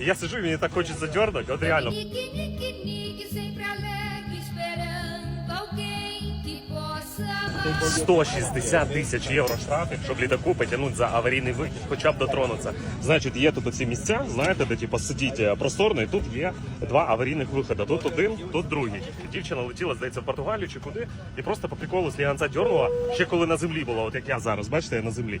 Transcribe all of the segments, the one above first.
Я сижу, і мені так хочеться дьорнути, от реально. Possa 160 тисяч євро штрафів, щоб літаку потягнути за аварійний вихід, хоча б дотронутися. Значить, є тут оці місця, знаєте, де типу, сидіть е, просторно, і тут є два аварійних виходи. Тут один, тут другий. Дівчина летіла, здається, в Португалію чи куди, і просто по приколу сліганця дьорнула, ще коли на землі була, от як я зараз, бачите, я на землі.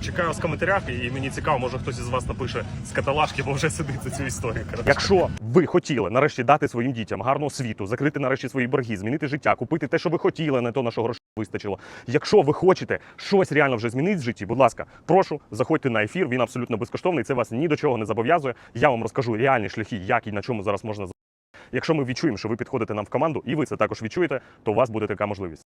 Чекаю вас в коментарях, і мені цікаво, може хтось із вас напише з каталажки, бо вже сидить за цю історію. Якщо ви хотіли нарешті дати своїм дітям гарну освіту, закрити нарешті свої борги, змінити життя, купити те, що ви хотіли, не то на що грошей вистачило. Якщо ви хочете щось реально вже змінити в житті, будь ласка, прошу, заходьте на ефір. Він абсолютно безкоштовний. Це вас ні до чого не зобов'язує. Я вам розкажу реальні шляхи, як і на чому зараз можна. Якщо ми відчуємо, що ви підходите нам в команду, і ви це також відчуєте, то у вас буде така можливість.